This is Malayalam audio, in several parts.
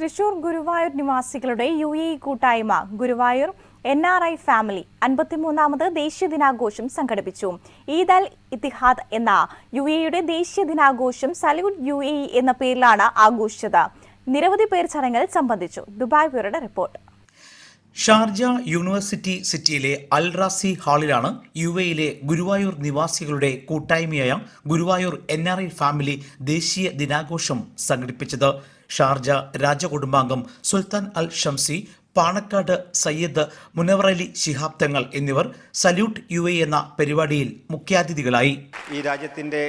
തൃശൂർ ഗുരുവായൂർ നിവാസികളുടെ യു എ കൂട്ടായ്മ Guruvayur N R I family അൻപത്തിമൂന്നാമത് ദേശീയ ദിനാഘോഷം സംഘടിപ്പിച്ചു. ഈദ് അൽ ഇത്തിഹാദ് എന്ന യു എയുടെ ദേശീയ ദിനാഘോഷം സല്യൂട്ട് യു എ എന്ന പേരിലാണ് ആഘോഷിച്ചത്. നിരവധി പേർ ചടങ്ങിൽ സംബന്ധിച്ചു. ദുബായ് ബ്യൂറോയുടെ റിപ്പോർട്ട്. ഷാർജ യൂണിവേഴ്സിറ്റി സിറ്റിയിലെ അൽ റാസി ഹാളിലാണ് യു എയിലെ ഗുരുവായൂർ നിവാസികളുടെ കൂട്ടായ്മയായ Guruvayur N R I family ദേശീയ ദിനാഘോഷം സംഘടിപ്പിച്ചത്. Sharjah രാജകുടുംബാംഗം Sultan Al Shamsi Panakkad Sayyid Munavvarali Shihab Thangal എന്നിവർ സല്യൂട്ട് യു എ എന്ന പരിപാടിയിൽ മുഖ്യാതിഥികളായി. ഈ രാജ്യത്തിന്റെ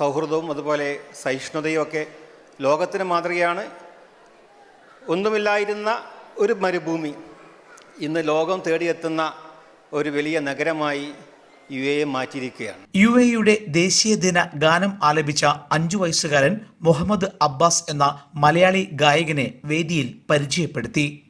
സൗഹൃദവും അതുപോലെ സഹിഷ്ണുതയും ഒക്കെ ലോകത്തിന് മാതൃകയാണ്. ഒന്നുമില്ലായിരുന്ന ഒരു മരുഭൂമി ഇന്ന് ലോകം തേടിയെത്തുന്ന ഒരു വലിയ നഗരമായി യു എ മാറ്റിയിരിക്കുകയാണ്. യു എയുടെ ദേശീയ ദിന ഗാനം ആലപിച്ച അഞ്ചു വയസ്സുകാരൻ മുഹമ്മദ് അബ്ബാസ് എന്ന മലയാളി ഗായകനെ വേദിയിൽ പരിചയപ്പെടുത്തി.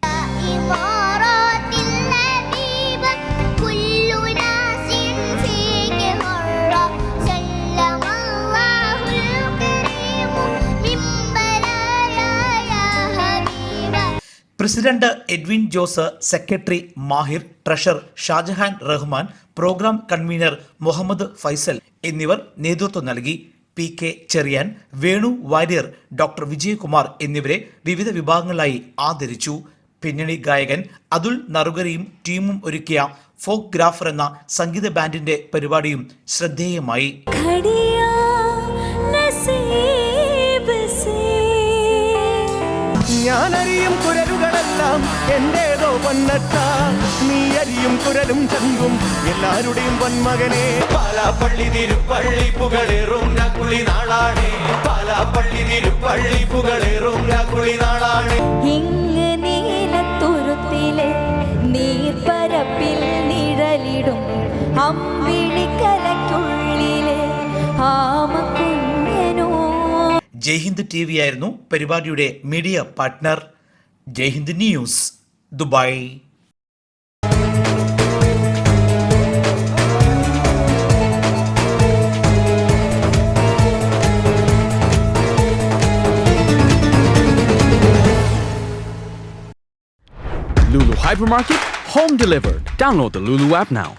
President Edwin Jose secretary Mahir treasurer Shajahan Rahman programme convener Muhammad Faisal എന്നിവർ നേതൃത്വം നൽകി. P K Cherian Venu Variar doctor Vijayakumar എന്നിവരെ വിവിധ വിഭാഗങ്ങളായി ആദരിച്ചു. പിന്നണി ഗായകൻ അതുൽ നറുകരയും ടീമും ഒരുക്കിയ ഫോക്ക് ഗ്രാഫർ എന്ന സംഗീത ബാൻഡിന്റെ പരിപാടിയും ശ്രദ്ധേയമായി. ഞാനറിയും കുരലുകളെല്ലാം എന്റേതോ പൊന്നത്ത നീ അരിയും കുരലും ചങ്കും എല്ലാരുടെയും പൊന്മകനെ പാലാപ്പള്ളി തിരുപ്പള്ളി പുകളേറും രാക്കുളി നാളാണേ. പാലാപ്പള്ളി തിരുപ്പള്ളി പുകളേറും രാക്കുളി നാളാണേ. ഇങ്ങ് നീലത്തുരുത്തിലെ നീർപ്പരപ്പിൽ നിഴലിടും. അമ്പിളിക്കലയ്ക്കുള്ളിലെ ജയ്ഹിന്ദ് ടി വി ആയിരുന്നു പരിപാടിയുടെ media partner Jaihind news Dubai Lulu Hypermarket, home delivered. Download the Lulu app now.